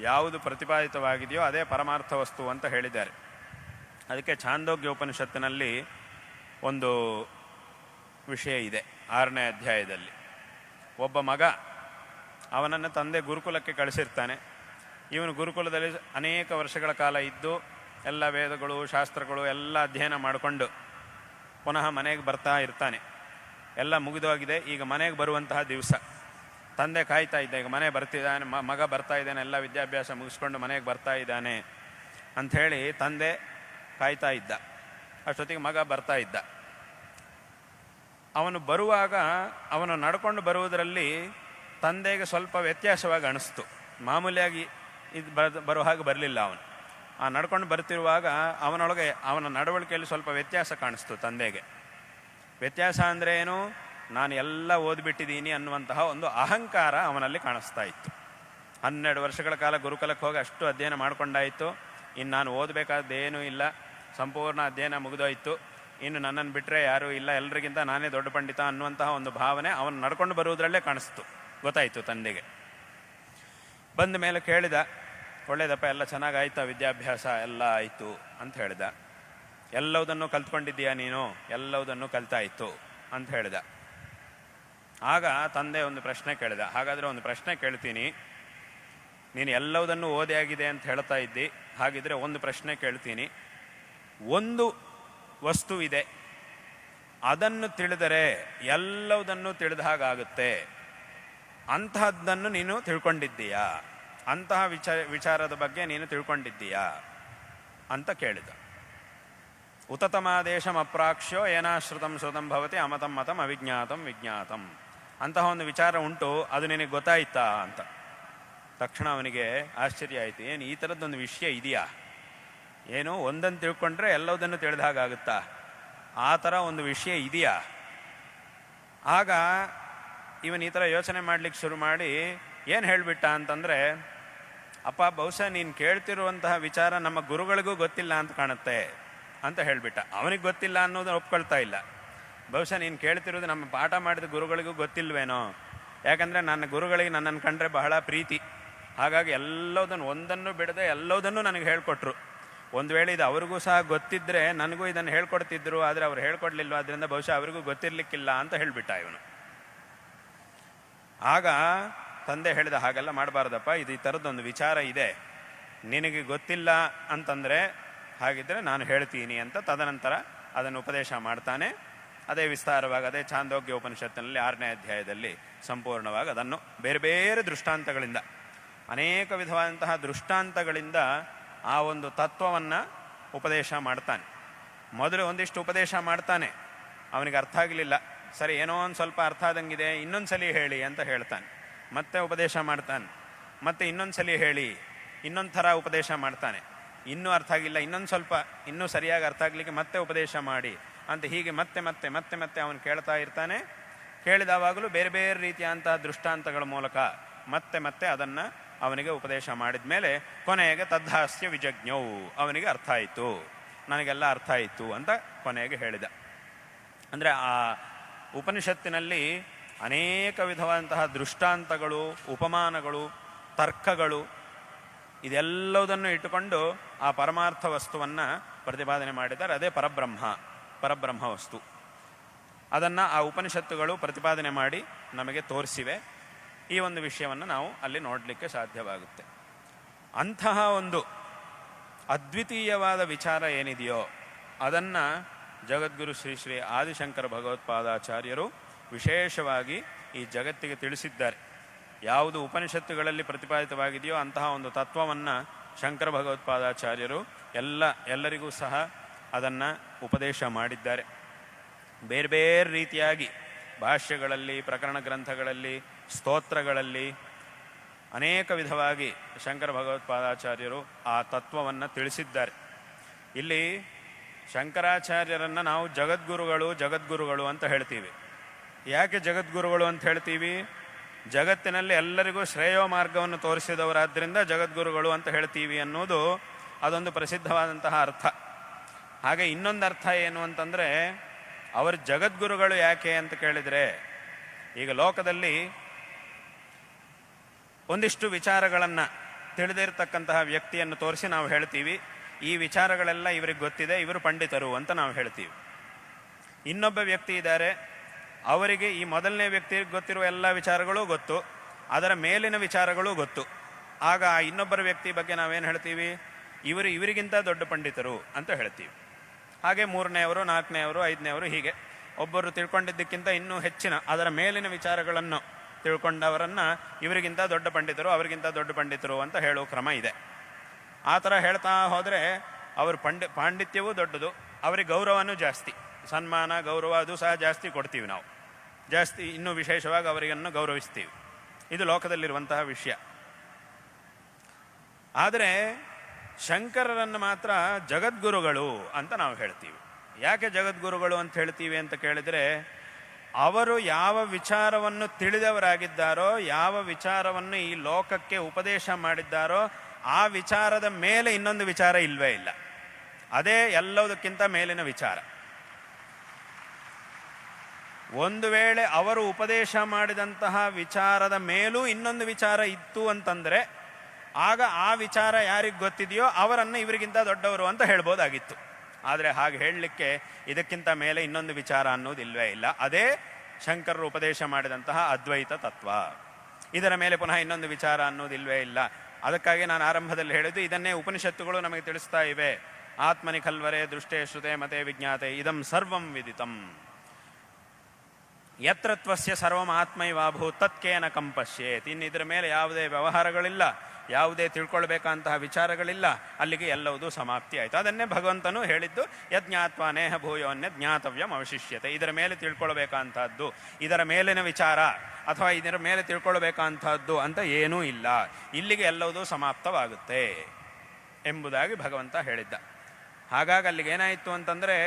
ಯಾವುದು ಪ್ರತಿಪಾದಿತವಾಗಿದೆಯೋ ಅದೇ ಪರಮಾರ್ಥ ವಸ್ತು ಅಂತ ಹೇಳಿದ್ದಾರೆ. ಅದಕ್ಕೆ ಛಾಂದೋಗ್ಯ ಉಪನಿಷತ್ತಿನಲ್ಲಿ ಒಂದು ವಿಷಯ ಇದೆ ಆರನೇ ಅಧ್ಯಾಯದಲ್ಲಿ. ಒಬ್ಬ ಮಗ ಅವನನ್ನು ತಂದೆ ಗುರುಕುಲಕ್ಕೆ ಕಳಿಸಿರ್ತಾನೆ. ಇವನು ಗುರುಕುಲದಲ್ಲಿ ಅನೇಕ ವರ್ಷಗಳ ಕಾಲ ಇದ್ದು ಎಲ್ಲ ವೇದಗಳು, ಶಾಸ್ತ್ರಗಳು ಎಲ್ಲ ಅಧ್ಯಯನ ಮಾಡಿಕೊಂಡು ಪುನಃ ಮನೆಗೆ ಬರ್ತಾ ಇರ್ತಾನೆ. ಎಲ್ಲ ಮುಗಿದೋಗಿದೆ. ಈಗ ಮನೆಗೆ ಬರುವಂತಹ ದಿವಸ. ತಂದೆ ಕಾಯ್ತಾ ಇದ್ದ, ಈಗ ಮನೆ ಬರ್ತಿದ್ದಾನೆ ಮಗ ಬರ್ತಾ ಇದ್ದಾನೆ, ಎಲ್ಲ ವಿದ್ಯಾಭ್ಯಾಸ ಮುಗಿಸ್ಕೊಂಡು ಮನೆಗೆ ಬರ್ತಾ ಇದ್ದಾನೆ ಅಂಥೇಳಿ ತಂದೆ ಕಾಯ್ತಾ ಇದ್ದ. ಅಷ್ಟೊತ್ತಿಗೆ ಮಗ ಬರ್ತಾ ಇದ್ದ. ಅವನು ಬರುವಾಗ, ಅವನು ನಡ್ಕೊಂಡು ಬರುವುದರಲ್ಲಿ ತಂದೆಗೆ ಸ್ವಲ್ಪ ವ್ಯತ್ಯಾಸವಾಗಿ ಅನಿಸ್ತು. ಮಾಮೂಲಿಯಾಗಿ ಇದು ಬರ ಬರೋ ಹಾಗೆ ಬರಲಿಲ್ಲ ಅವನು. ಆ ನಡ್ಕೊಂಡು ಬರ್ತಿರುವಾಗ ಅವನೊಳಗೆ, ಅವನ ನಡವಳಿಕೆಯಲ್ಲಿ ಸ್ವಲ್ಪ ವ್ಯತ್ಯಾಸ ಕಾಣಿಸ್ತು ತಂದೆಗೆ. ವ್ಯತ್ಯಾಸ ಅಂದರೆ ಏನು? ನಾನು ಎಲ್ಲ ಓದ್ಬಿಟ್ಟಿದ್ದೀನಿ ಅನ್ನುವಂತಹ ಒಂದು ಅಹಂಕಾರ ಅವನಲ್ಲಿ ಕಾಣಿಸ್ತಾ ಇತ್ತು. ಹನ್ನೆರಡು ವರ್ಷಗಳ ಕಾಲ ಗುರುಕುಲಕ್ಕೆ ಹೋಗಿ ಅಷ್ಟು ಅಧ್ಯಯನ ಮಾಡಿಕೊಂಡಾಯಿತು. ಇನ್ನು ನಾನು ಓದಬೇಕಾದ್ದೇನೂ ಇಲ್ಲ. ಸಂಪೂರ್ಣ ಅಧ್ಯಯನ ಮುಗಿದೋಯ್ತು. ಇನ್ನು ನನ್ನನ್ನು ಬಿಟ್ಟರೆ ಯಾರೂ ಇಲ್ಲ. ಎಲ್ಲರಿಗಿಂತ ನಾನೇ ದೊಡ್ಡ ಪಂಡಿತ ಅನ್ನುವಂತಹ ಒಂದು ಭಾವನೆ ಅವನು ನಡ್ಕೊಂಡು ಬರುವುದರಲ್ಲೇ ಕಾಣಿಸ್ತು. ಗೊತ್ತಾಯಿತು ತಂದೆಗೆ. ಬಂದ ಮೇಲೆ ಕೇಳಿದ, ಒಳ್ಳೇದಪ್ಪ, ಎಲ್ಲ ಚೆನ್ನಾಗಾಯ್ತಾ? ವಿದ್ಯಾಭ್ಯಾಸ ಎಲ್ಲ ಆಯಿತು? ಅಂತ ಹೇಳಿದ. ಎಲ್ಲವುದನ್ನು ಕಲ್ತ್ಕೊಂಡಿದ್ದೀಯಾ ನೀನು? ಎಲ್ಲವುದನ್ನು ಕಲ್ತಾಯಿತು? ಅಂತ ಹೇಳಿದ. ಆಗ ತಂದೆ ಒಂದು ಪ್ರಶ್ನೆ ಕೇಳಿದ. ಹಾಗಾದರೆ ಒಂದು ಪ್ರಶ್ನೆ ಕೇಳ್ತೀನಿ. ನೀನು ಎಲ್ಲವುದನ್ನು ಓದಿ ಆಗಿದೆ ಅಂತ ಹೇಳ್ತಾ ಇದ್ದಿ. ಹಾಗಿದ್ರೆ ಒಂದು ಪ್ರಶ್ನೆ ಕೇಳ್ತೀನಿ. ಒಂದು ವಸ್ತು ಇದೆ. ಅದನ್ನು ತಿಳಿದರೆ ಎಲ್ಲವುದನ್ನು ತಿಳಿದ ಹಾಗಾಗುತ್ತೆ. ಅಂತಹದ್ದನ್ನು ನೀನು ತಿಳ್ಕೊಂಡಿದ್ದೀಯಾ? ಅಂತಹ ವಿಚಾರ, ವಿಚಾರದ ಬಗ್ಗೆ ನೀನು ತಿಳ್ಕೊಂಡಿದ್ದೀಯಾ? ಅಂತ ಕೇಳಿದ. ಉತತಮಾದೇಶಂ ಅಪ್ರಾಕ್ಷ್ಯೋ ಏನಾಶ್ರುತಂ ಶ್ರುತಂ ಭವತಿ ಅಮತಂ ಮತಂ ಅವಿಜ್ಞಾತಂ ವಿಜ್ಞಾತಂ. ಅಂತಹ ಒಂದು ವಿಚಾರ ಉಂಟು, ಅದು ನಿನಗೆ ಗೊತ್ತಾಯ್ತಾ ಅಂತ. ತಕ್ಷಣ ಅವನಿಗೆ ಆಶ್ಚರ್ಯ ಆಯಿತು, ಏನು ಈ ಥರದ್ದೊಂದು ವಿಷಯ ಇದೆಯಾ? ಏನು ಒಂದನ್ನು ತಿಳ್ಕೊಂಡ್ರೆ ಎಲ್ಲದನ್ನು ತಿಳಿದ ಹಾಗಾಗುತ್ತಾ ಆ ಥರ ಒಂದು ವಿಷಯ ಇದೆಯಾ? ಆಗ ಇವನು ಈ ಥರ ಯೋಚನೆ ಮಾಡ್ಲಿಕ್ಕೆ ಶುರು ಮಾಡಿ, ಏನು ಹೇಳಿಬಿಟ್ಟ ಅಂತಂದರೆ, ಅಪ್ಪ, ಬಹುಶಃ ನೀನು ಕೇಳ್ತಿರುವಂತಹ ವಿಚಾರ ನಮ್ಮ ಗುರುಗಳಿಗೂ ಗೊತ್ತಿಲ್ಲ ಅಂತ ಕಾಣುತ್ತೆ, ಅಂತ ಹೇಳಿಬಿಟ್ಟ. ಅವನಿಗೆ ಗೊತ್ತಿಲ್ಲ ಅನ್ನೋದನ್ನ ಒಪ್ಕೊಳ್ತಾ ಇಲ್ಲ. ಬಹುಶಃ ನೀನು ಕೇಳ್ತಿರೋದು ನಮ್ಮ ಪಾಠ ಮಾಡಿದ ಗುರುಗಳಿಗೂ ಗೊತ್ತಿಲ್ವೇನೋ? ಯಾಕಂದರೆ ನನ್ನ ಗುರುಗಳಿಗೆ ನನ್ನನ್ನು ಕಂಡ್ರೆ ಬಹಳ ಪ್ರೀತಿ. ಹಾಗಾಗಿ ಎಲ್ಲದನ್ನು ಒಂದನ್ನು ಬಿಡದೆ ಎಲ್ಲದನ್ನು ನನಗೆ ಹೇಳ್ಕೊಟ್ರು. ಒಂದು ವೇಳೆ ಇದು ಅವ್ರಿಗೂ ಸಹ ಗೊತ್ತಿದ್ದರೆ ನನಗೂ ಇದನ್ನು ಹೇಳ್ಕೊಡ್ತಿದ್ರು, ಆದರೆ ಅವ್ರು ಹೇಳ್ಕೊಡ್ಲಿಲ್ವ ಅದರಿಂದ ಬಹುಶಃ ಅವರಿಗೂ ಗೊತ್ತಿರಲಿಕ್ಕಿಲ್ಲ ಅಂತ ಹೇಳಿಬಿಟ್ಟ ಇವನು. ಆಗ ತಂದೆ ಹೇಳಿದ ಹಾಗೆಲ್ಲ ಮಾಡಬಾರ್ದಪ್ಪ, ಇದು ಈ ಥರದ್ದೊಂದು ವಿಚಾರ ಇದೆ. ನಿನಗೆ ಗೊತ್ತಿಲ್ಲ ಅಂತಂದರೆ ಹಾಗಿದ್ದರೆ ನಾನು ಹೇಳ್ತೀನಿ ಅಂತ ತದನಂತರ ಅದನ್ನು ಉಪದೇಶ ಮಾಡ್ತಾನೆ. ಅದೇ ವಿಸ್ತಾರವಾಗಿ ಅದೇ ಚಾಂದೋಗ್ಯ ಉಪನಿಷತ್ತಿನಲ್ಲಿ ಆರನೇ ಅಧ್ಯಾಯದಲ್ಲಿ ಸಂಪೂರ್ಣವಾಗಿ ಅದನ್ನು ಬೇರೆ ಬೇರೆ ದೃಷ್ಟಾಂತಗಳಿಂದ, ಅನೇಕ ವಿಧವಾದಂತಹ ದೃಷ್ಟಾಂತಗಳಿಂದ ಆ ಒಂದು ತತ್ವವನ್ನು ಉಪದೇಶ ಮಾಡ್ತಾನೆ. ಮೊದಲು ಒಂದಿಷ್ಟು ಉಪದೇಶ ಮಾಡ್ತಾನೆ. ಅವನಿಗೆ ಅರ್ಥ ಆಗಲಿಲ್ಲ. ಸರಿ, ಏನೋ ಒಂದು ಸ್ವಲ್ಪ ಅರ್ಥ ಆದಂಗಿದೆ ಇನ್ನೊಂದು ಸಲ ಹೇಳಿ ಅಂತ ಹೇಳ್ತಾನೆ. ಮತ್ತೆ ಉಪದೇಶ ಮಾಡ್ತಾನೆ. ಮತ್ತೆ ಇನ್ನೊಂದು ಸಲ ಹೇಳಿ, ಇನ್ನೊಂದು ಥರ ಉಪದೇಶ ಮಾಡ್ತಾನೆ. ಇನ್ನೂ ಅರ್ಥ ಆಗಿಲ್ಲ, ಇನ್ನೊಂದು ಸ್ವಲ್ಪ, ಇನ್ನೂ ಸರಿಯಾಗಿ ಅರ್ಥ ಆಗಲಿಕ್ಕೆ ಮತ್ತೆ ಉಪದೇಶ ಮಾಡಿ. ಅಂತ ಹೀಗೆ ಮತ್ತೆ ಮತ್ತೆ ಮತ್ತೆ ಮತ್ತೆ ಅವನು ಕೇಳ್ತಾ ಇರ್ತಾನೆ. ಕೇಳಿದವಾಗಲೂ ಬೇರೆ ಬೇರೆ ರೀತಿಯಾದಂತಹ ದೃಷ್ಟಾಂತಗಳ ಮೂಲಕ ಮತ್ತೆ ಮತ್ತೆ ಅದನ್ನು ಅವನಿಗೆ ಉಪದೇಶ ಮಾಡಿದ ಮೇಲೆ ಕೊನೆಗೆ ತದ್ಹಾಸ್ಯ ವಿಜಜ್ಞವು ಅವನಿಗೆ ಅರ್ಥ ಆಯಿತು. ನನಗೆಲ್ಲ ಅರ್ಥ ಆಯಿತು ಅಂತ ಕೊನೆಗೆ ಹೇಳಿದ. ಅಂದರೆ ಆ ಉಪನಿಷತ್ತಿನಲ್ಲಿ ಅನೇಕ ವಿಧವಾದಂತಹ ದೃಷ್ಟಾಂತಗಳು, ಉಪಮಾನಗಳು, ತರ್ಕಗಳು ಇದೆಲ್ಲವುದನ್ನು ಇಟ್ಟುಕೊಂಡು ಆ ಪರಮಾರ್ಥ ವಸ್ತುವನ್ನು ಪ್ರತಿಪಾದನೆ ಮಾಡಿದ್ದಾರೆ. ಅದೇ ಪರಬ್ರಹ್ಮ. ಪರಬ್ರಹ್ಮ ವಸ್ತು ಅದನ್ನು ಆ ಉಪನಿಷತ್ತುಗಳು ಪ್ರತಿಪಾದನೆ ಮಾಡಿ ನಮಗೆ ತೋರಿಸಿವೆ. ಈ ಒಂದು ವಿಷಯವನ್ನು ನಾವು ಅಲ್ಲಿ ನೋಡಲಿಕ್ಕೆ ಸಾಧ್ಯವಾಗುತ್ತೆ. ಅಂತಹ ಒಂದು ಅದ್ವಿತೀಯವಾದ ವಿಚಾರ ಏನಿದೆಯೋ, ಅದನ್ನು ಜಗದ್ಗುರು ಶ್ರೀ ಶ್ರೀ ಆದಿಶಂಕರ ಭಗವತ್ಪಾದಾಚಾರ್ಯರು ವಿಶೇಷವಾಗಿ ಈ ಜಗತ್ತಿಗೆ ತಿಳಿಸಿದ್ದಾರೆ. ಯಾವುದು ಉಪನಿಷತ್ತುಗಳಲ್ಲಿ ಪ್ರತಿಪಾದಿತವಾಗಿದೆಯೋ ಅಂತಹ ಒಂದು ತತ್ವವನ್ನು ಶಂಕರ ಭಗವತ್ಪಾದಾಚಾರ್ಯರು ಎಲ್ಲ, ಎಲ್ಲರಿಗೂ ಸಹ ಅದನ್ನು ಉಪದೇಶ ಮಾಡಿದ್ದಾರೆ. ಬೇರೆ ಬೇರೆ ರೀತಿಯಾಗಿ ಭಾಷ್ಯಗಳಲ್ಲಿ, ಪ್ರಕರಣ ಗ್ರಂಥಗಳಲ್ಲಿ, ಸ್ತೋತ್ರಗಳಲ್ಲಿ ಅನೇಕ ವಿಧವಾಗಿ ಶಂಕರ ಭಗವತ್ಪಾದಾಚಾರ್ಯರು ಆ ತತ್ವವನ್ನು ತಿಳಿಸಿದ್ದಾರೆ. ಇಲ್ಲಿ ಶಂಕರಾಚಾರ್ಯರನ್ನು ನಾವು ಜಗದ್ಗುರುಗಳು ಜಗದ್ಗುರುಗಳು ಅಂತ ಹೇಳ್ತೀವಿ. ಯಾಕೆ ಜಗದ್ಗುರುಗಳು ಅಂತ ಹೇಳ್ತೀವಿ? ಜಗತ್ತಿನಲ್ಲಿ ಎಲ್ಲರಿಗೂ ಶ್ರೇಯೋ ಮಾರ್ಗವನ್ನು ತೋರಿಸಿದವರಾದ್ದರಿಂದ ಜಗದ್ಗುರುಗಳು ಅಂತ ಹೇಳ್ತೀವಿ ಅನ್ನೋದು ಅದೊಂದು ಪ್ರಸಿದ್ಧವಾದಂತಹ ಅರ್ಥ. ಹಾಗೆ ಇನ್ನೊಂದು ಅರ್ಥ ಏನು ಅಂತಂದರೆ, ಅವರ ಜಗದ್ಗುರುಗಳು ಯಾಕೆ ಅಂತ ಕೇಳಿದರೆ, ಈಗ ಲೋಕದಲ್ಲಿ ಒಂದಿಷ್ಟು ವಿಚಾರಗಳನ್ನು ತಿಳಿದಿರ್ತಕ್ಕಂತಹ ವ್ಯಕ್ತಿಯನ್ನು ತೋರಿಸಿ ನಾವು ಹೇಳ್ತೀವಿ. ಈ ವಿಚಾರಗಳೆಲ್ಲ ಇವರಿಗೆ ಗೊತ್ತಿದೆ, ಇವರು ಪಂಡಿತರು ಅಂತ ನಾವು ಹೇಳ್ತೀವಿ. ಇನ್ನೊಬ್ಬ ವ್ಯಕ್ತಿ ಇದ್ದಾರೆ, ಅವರಿಗೆ ಈ ಮೊದಲನೇ ವ್ಯಕ್ತಿಗೆ ಗೊತ್ತಿರುವ ಎಲ್ಲ ವಿಚಾರಗಳು ಗೊತ್ತು, ಅದರ ಮೇಲಿನ ವಿಚಾರಗಳು ಗೊತ್ತು. ಆಗ ಆ ಇನ್ನೊಬ್ಬರ ವ್ಯಕ್ತಿ ಬಗ್ಗೆ ನಾವೇನು ಹೇಳ್ತೀವಿ? ಇವರು, ಇವರಿಗಿಂತ ದೊಡ್ಡ ಪಂಡಿತರು ಅಂತ ಹೇಳ್ತೀವಿ. ಹಾಗೆ ಮೂರನೆಯವರು, ನಾಲ್ಕನೆಯವರು, ಐದನೆಯವರು ಹೀಗೆ. ಒಬ್ಬರು ತಿಳ್ಕೊಂಡಿದ್ದಕ್ಕಿಂತ ಇನ್ನೂ ಹೆಚ್ಚಿನ, ಅದರ ಮೇಲಿನ ವಿಚಾರಗಳನ್ನು ತಿಳ್ಕೊಂಡವರನ್ನು ಇವರಿಗಿಂತ ದೊಡ್ಡ ಪಂಡಿತರು, ಅವರಿಗಿಂತ ದೊಡ್ಡ ಪಂಡಿತರು ಅಂತ ಹೇಳುವ ಕ್ರಮ ಇದೆ. ಆ ಥರ ಹೇಳ್ತಾ ಹೋದರೆ ಅವ್ರ ಪಂಡಿ, ಪಾಂಡಿತ್ಯವೂ ದೊಡ್ಡದು, ಅವ್ರಿಗೆ ಗೌರವನೂ ಜಾಸ್ತಿ. ಸನ್ಮಾನ, ಗೌರವ, ಅದು ಸಹ ಜಾಸ್ತಿ ಕೊಡ್ತೀವಿ ನಾವು. ಜಾಸ್ತಿ, ಇನ್ನೂ ವಿಶೇಷವಾಗಿ ಅವರಿಗನ್ನು ಗೌರವಿಸ್ತೀವಿ. ಇದು ಲೋಕದಲ್ಲಿರುವಂತಹ ವಿಷಯ. ಆದರೆ ಶಂಕರರನ್ನು ಮಾತ್ರ ಜಗದ್ಗುರುಗಳು ಅಂತ ನಾವು ಹೇಳ್ತೀವಿ. ಯಾಕೆ ಜಗದ್ಗುರುಗಳು ಅಂತ ಹೇಳ್ತೀವಿ ಅಂತ ಕೇಳಿದರೆ, ಅವರು ಯಾವ ವಿಚಾರವನ್ನು ತಿಳಿದವರಾಗಿದ್ದಾರೋ, ಯಾವ ವಿಚಾರವನ್ನು ಈ ಲೋಕಕ್ಕೆ ಉಪದೇಶ ಮಾಡಿದ್ದಾರೋ, ಆ ವಿಚಾರದ ಮೇಲೆ ಇನ್ನೊಂದು ವಿಚಾರ ಇಲ್ವೇ ಇಲ್ಲ. ಅದೇ ಎಲ್ಲದಕ್ಕಿಂತ ಮೇಲಿನ ವಿಚಾರ. ಒಂದು ವೇಳೆ ಅವರು ಉಪದೇಶ ಮಾಡಿದಂತಹ ವಿಚಾರದ ಮೇಲೂ ಇನ್ನೊಂದು ವಿಚಾರ ಇತ್ತು ಅಂತಂದ್ರೆ ಆಗ ಆ ವಿಚಾರ ಯಾರಿಗೆ ಗೊತ್ತಿದೆಯೋ ಅವರನ್ನು ಇವರಿಗಿಂತ ದೊಡ್ಡವರು ಅಂತ ಹೇಳ್ಬೋದಾಗಿತ್ತು. ಆದರೆ ಹಾಗೆ ಹೇಳಲಿಕ್ಕೆ ಇದಕ್ಕಿಂತ ಮೇಲೆ ಇನ್ನೊಂದು ವಿಚಾರ ಅನ್ನೋದಿಲ್ವೇ ಇಲ್ಲ. ಅದೇ ಶಂಕರರು ಉಪದೇಶ ಮಾಡಿದಂತಹ ಅದ್ವೈತ ತತ್ವ. ಇದರ ಮೇಲೆ ಪುನಃ ಇನ್ನೊಂದು ವಿಚಾರ ಅನ್ನೋದಿಲ್ವೇ ಇಲ್ಲ. ಅದಕ್ಕಾಗಿ ನಾನು ಆರಂಭದಲ್ಲಿ ಹೇಳಿದ್ದು ಇದನ್ನೇ ಉಪನಿಷತ್ತುಗಳು ನಮಗೆ ತಿಳಿಸ್ತಾ ಇವೆ. ಆತ್ಮನಿ ಖಲ್ವರೆ ದೃಷ್ಟೇ ಶ್ರುತೆ ಮತೆ ವಿಜ್ಞಾತೆ ಇದಂ ಸರ್ವಂ ವಿದಿತಂ. ಯತ್ರತ್ವಸ್ಯ ಸರ್ವಂ ಆತ್ಮೈವಾಭೂ ತತ್ಕೇನ ಕಂಪಶ್ಯೇತ್. ಇನ್ನು ಇದರ ಮೇಲೆ ಯಾವುದೇ ವ್ಯವಹಾರಗಳಿಲ್ಲ. ಯಾವುದೇ ತಿಳ್ಕೊಳ್ಬೇಕಂತಹ ವಿಚಾರಗಳಿಲ್ಲ. ಅಲ್ಲಿಗೆ ಎಲ್ಲವೂ ಸಮಾಪ್ತಿ ಆಯಿತು. ಅದನ್ನೇ ಭಗವಂತನು ಹೇಳಿದ್ದು ಯಜ್ಞಾತ್ವ ನೇಹ ಭೂಯೋನ್ಯ ಜ್ಞಾತವ್ಯಂ ಅವಶಿಷ್ಯತೆ. ಇದರ ಮೇಲೆ ತಿಳ್ಕೊಳ್ಬೇಕಂತಹದ್ದು ಇದರ ಮೇಲಿನ ವಿಚಾರ, ಅಥವಾ ಇದರ ಮೇಲೆ ತಿಳ್ಕೊಳ್ಬೇಕಂತಹದ್ದು ಅಂತ ಏನೂ ಇಲ್ಲ. ಇಲ್ಲಿಗೆ ಎಲ್ಲವೂ ಸಮಾಪ್ತವಾಗುತ್ತೆ ಎಂಬುದಾಗಿ ಭಗವಂತ ಹೇಳಿದ್ದ. ಹಾಗಾಗಿ ಅಲ್ಲಿಗೆ ಏನಾಯಿತು ಅಂತಂದರೆ,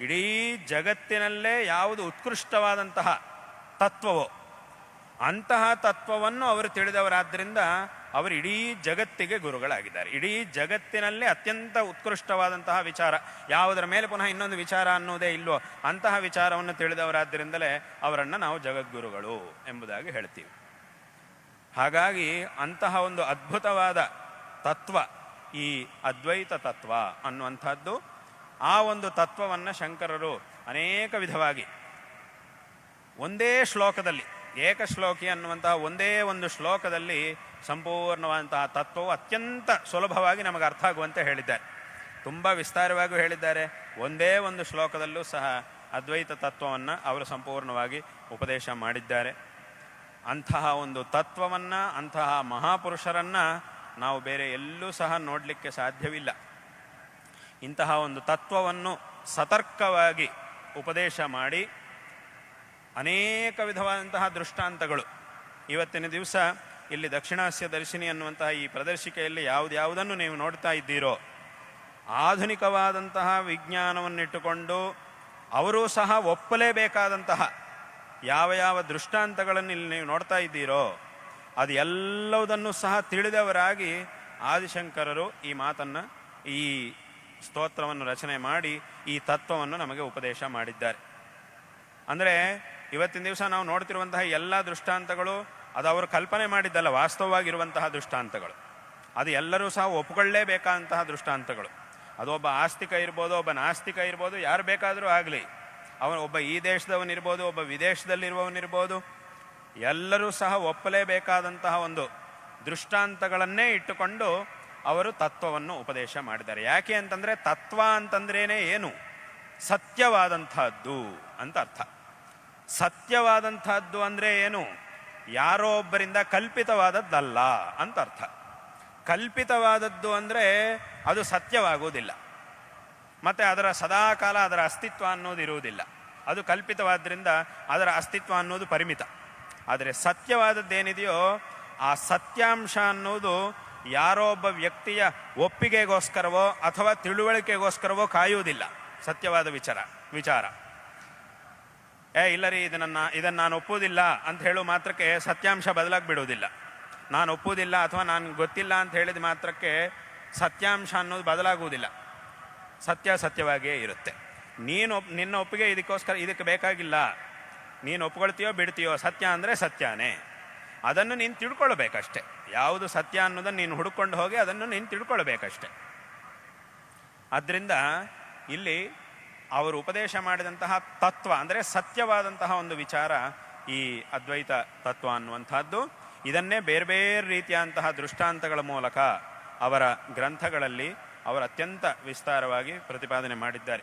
ಇಡೀ ಜಗತ್ತಿನಲ್ಲೇ ಯಾವುದು ಉತ್ಕೃಷ್ಟವಾದಂತಹ ತತ್ವವೋ ಅಂತಹ ತತ್ವವನ್ನು ಅವರು ತಿಳಿದವರಾದ್ದರಿಂದ ಅವರು ಇಡೀ ಜಗತ್ತಿಗೆ ಗುರುಗಳಾಗಿದ್ದಾರೆ. ಇಡೀ ಜಗತ್ತಿನಲ್ಲೇ ಅತ್ಯಂತ ಉತ್ಕೃಷ್ಟವಾದಂತಹ ವಿಚಾರ. ಯಾವುದರ ಮೇಲೆ ಪುನಃ ಇನ್ನೊಂದು ವಿಚಾರ ಅನ್ನೋದೇ ಇಲ್ವೋ, ಅಂತಹ ವಿಚಾರವನ್ನು ತಿಳಿದವರಾದ್ದರಿಂದಲೇ ಅವರನ್ನು ನಾವು ಜಗದ್ಗುರುಗಳು ಎಂಬುದಾಗಿ ಹೇಳ್ತೀವಿ. ಹಾಗಾಗಿ ಅಂತಹ ಒಂದು ಅದ್ಭುತವಾದ ತತ್ವ, ಈ ಅದ್ವೈತ ತತ್ವ ಅನ್ನುವಂಥದ್ದು, ಆ ಒಂದು ತತ್ವವನ್ನು ಶಂಕರರು ಅನೇಕ ವಿಧವಾಗಿ ಒಂದೇ ಶ್ಲೋಕದಲ್ಲಿ ಏಕಶ್ಲೋಕಿ ಅನ್ನುವಂತಹ ಒಂದೇ ಒಂದು ಶ್ಲೋಕದಲ್ಲಿ ಸಂಪೂರ್ಣವಾದಂತಹ ತತ್ವವು ಅತ್ಯಂತ ಸುಲಭವಾಗಿ ನಮಗೆ ಅರ್ಥ ಆಗುವಂತೆ ಹೇಳಿದ್ದಾರೆ. ತುಂಬ ವಿಸ್ತಾರವಾಗಿ ಹೇಳಿದ್ದಾರೆ. ಒಂದೇ ಒಂದು ಶ್ಲೋಕದಲ್ಲೂ ಸಹ ಅದ್ವೈತ ತತ್ವವನ್ನು ಅವರು ಸಂಪೂರ್ಣವಾಗಿ ಉಪದೇಶ ಮಾಡಿದ್ದಾರೆ. ಅಂತಹ ಒಂದು ತತ್ವವನ್ನು, ಅಂತಹ ಮಹಾಪುರುಷರನ್ನು ನಾವು ಬೇರೆ ಎಲ್ಲೂ ಸಹ ನೋಡಲಿಕ್ಕೆ ಸಾಧ್ಯವಿಲ್ಲ. ಇಂತಹ ಒಂದು ತತ್ವವನ್ನು ಸತರ್ಕವಾಗಿ ಉಪದೇಶ ಮಾಡಿ ಅನೇಕ ವಿಧವಾದಂತಹ ದೃಷ್ಟಾಂತಗಳು. ಇವತ್ತಿನ ದಿವಸ ಇಲ್ಲಿ ದಕ್ಷಿಣಾಸ್ಯ ದರ್ಶಿನಿ ಅನ್ನುವಂತಹ ಈ ಪ್ರದರ್ಶಿಕೆಯಲ್ಲಿ ಯಾವುದ್ಯಾವುದನ್ನು ನೀವು ನೋಡ್ತಾ ಇದ್ದೀರೋ, ಆಧುನಿಕವಾದಂತಹ ವಿಜ್ಞಾನವನ್ನಿಟ್ಟುಕೊಂಡು ಅವರೂ ಸಹ ಒಪ್ಪಲೇಬೇಕಾದಂತಹ ಯಾವ ಯಾವ ದೃಷ್ಟಾಂತಗಳನ್ನು ಇಲ್ಲಿ ನೀವು ನೋಡ್ತಾ ಇದ್ದೀರೋ, ಅದು ಎಲ್ಲವುದನ್ನು ಸಹ ತಿಳಿದವರಾಗಿ ಆದಿಶಂಕರರು ಈ ಮಾತನ್ನು, ಈ ಸ್ತೋತ್ರವನ್ನು ರಚನೆ ಮಾಡಿ ಈ ತತ್ವವನ್ನು ನಮಗೆ ಉಪದೇಶ ಮಾಡಿದ್ದಾರೆ. ಅಂದರೆ ಇವತ್ತಿನ ದಿವಸ ನಾವು ನೋಡ್ತಿರುವಂತಹ ಎಲ್ಲ ದೃಷ್ಟಾಂತಗಳು, ಅದು ಅವರು ಕಲ್ಪನೆ ಮಾಡಿದ್ದಲ್ಲ, ವಾಸ್ತವವಾಗಿರುವಂತಹ ದೃಷ್ಟಾಂತಗಳು. ಅದು ಎಲ್ಲರೂ ಸಹ ಒಪ್ಕೊಳ್ಳೇಬೇಕಾದಂತಹ ದೃಷ್ಟಾಂತಗಳು. ಅದು ಒಬ್ಬ ಆಸ್ತಿಕ ಇರ್ಬೋದು, ಒಬ್ಬ ನಾಸ್ತಿಕ ಇರ್ಬೋದು, ಯಾರು ಬೇಕಾದರೂ ಆಗಲಿ. ಅವನು ಒಬ್ಬ ಈ ದೇಶದವನಿರ್ಬೋದು ಒಬ್ಬ ವಿದೇಶದಲ್ಲಿರುವವನಿರ್ಬೋದು ಎಲ್ಲರೂ ಸಹ ಒಪ್ಪಲೇಬೇಕಾದಂತಹ ಒಂದು ದೃಷ್ಟಾಂತಗಳನ್ನೇ ಇಟ್ಟುಕೊಂಡು ಅವರು ತತ್ವವನ್ನು ಉಪದೇಶ ಮಾಡಿದ್ದಾರೆ. ಯಾಕೆ ಅಂತಂದರೆ, ತತ್ವ ಅಂತಂದ್ರೇನೆ ಏನು? ಸತ್ಯವಾದಂತಹದ್ದು ಅಂತ ಅರ್ಥ. ಸತ್ಯವಾದಂತಹದ್ದು ಅಂದರೆ ಏನು? ಯಾರೋ ಒಬ್ಬರಿಂದ ಕಲ್ಪಿತವಾದದ್ದಲ್ಲ ಅಂತ ಅರ್ಥ. ಕಲ್ಪಿತವಾದದ್ದು ಅಂದರೆ ಅದು ಸತ್ಯವಾಗುವುದಿಲ್ಲ. ಮತ್ತು ಅದರ ಸದಾಕಾಲ ಅದರ ಅಸ್ತಿತ್ವ ಅನ್ನೋದು ಇರುವುದಿಲ್ಲ. ಅದು ಕಲ್ಪಿತವಾದ್ದರಿಂದ ಅದರ ಅಸ್ತಿತ್ವ ಅನ್ನೋದು ಪರಿಮಿತ. ಆದರೆ ಸತ್ಯವಾದದ್ದೇನಿದೆಯೋ ಆ ಸತ್ಯಾಂಶ ಅನ್ನೋದು ಯಾರೋ ಒಬ್ಬ ವ್ಯಕ್ತಿಯ ಒಪ್ಪಿಗೆಗೋಸ್ಕರವೋ ಅಥವಾ ತಿಳುವಳಿಕೆಗೋಸ್ಕರವೋ ಕಾಯುವುದಿಲ್ಲ. ಸತ್ಯವಾದ ವಿಚಾರ ವಿಚಾರ. ಏ ಇಲ್ಲ ರೀ ಇದನ್ನ ಇದನ್ನು ನಾನು ಒಪ್ಪುವುದಿಲ್ಲ ಅಂತ ಹೇಳುವ ಮಾತ್ರಕ್ಕೆ ಸತ್ಯಾಂಶ ಬದಲಾಗಿ ಬಿಡುವುದಿಲ್ಲ ನಾನು ಒಪ್ಪುವುದಿಲ್ಲ ಅಥವಾ ನಾನು ಗೊತ್ತಿಲ್ಲ ಅಂತ ಹೇಳಿದ ಮಾತ್ರಕ್ಕೆ ಸತ್ಯಾಂಶ ಅನ್ನೋದು ಬದಲಾಗುವುದಿಲ್ಲ. ಸತ್ಯ ಸತ್ಯವಾಗಿಯೇ ಇರುತ್ತೆ. ನೀನು ನಿನ್ನ ಒಪ್ಪಿಗೆ ಇದಕ್ಕೋಸ್ಕರ, ಇದಕ್ಕೆ ಬೇಕಾಗಿಲ್ಲ. ನೀನು ಒಪ್ಕೊಳ್ತೀಯೋ ಬಿಡ್ತೀಯೋ ಸತ್ಯ ಅಂದರೆ ಸತ್ಯನೇ. ಅದನ್ನು ನೀನು ತಿಳ್ಕೊಳ್ಬೇಕಷ್ಟೆ. ಯಾವುದು ಸತ್ಯ ಅನ್ನೋದನ್ನು ನೀನು ಹುಡುಕೊಂಡು ಹೋಗಿ ಅದನ್ನು ನೀನು ತಿಳ್ಕೊಳ್ಬೇಕಷ್ಟೆ. ಆದ್ದರಿಂದ ಇಲ್ಲಿ ಅವರು ಉಪದೇಶ ಮಾಡಿದಂತಹ ತತ್ವ, ಅಂದರೆ ಸತ್ಯವಾದಂತಹ ಒಂದು ವಿಚಾರ ಈ ಅದ್ವೈತ ತತ್ವ ಅನ್ನುವಂಥದ್ದು. ಇದನ್ನೇ ಬೇರೆ ಬೇರೆ ರೀತಿಯಂತಹ ದೃಷ್ಟಾಂತಗಳ ಮೂಲಕ ಅವರ ಗ್ರಂಥಗಳಲ್ಲಿ ಅವರು ಅತ್ಯಂತ ವಿಸ್ತಾರವಾಗಿ ಪ್ರತಿಪಾದನೆ ಮಾಡಿದ್ದಾರೆ.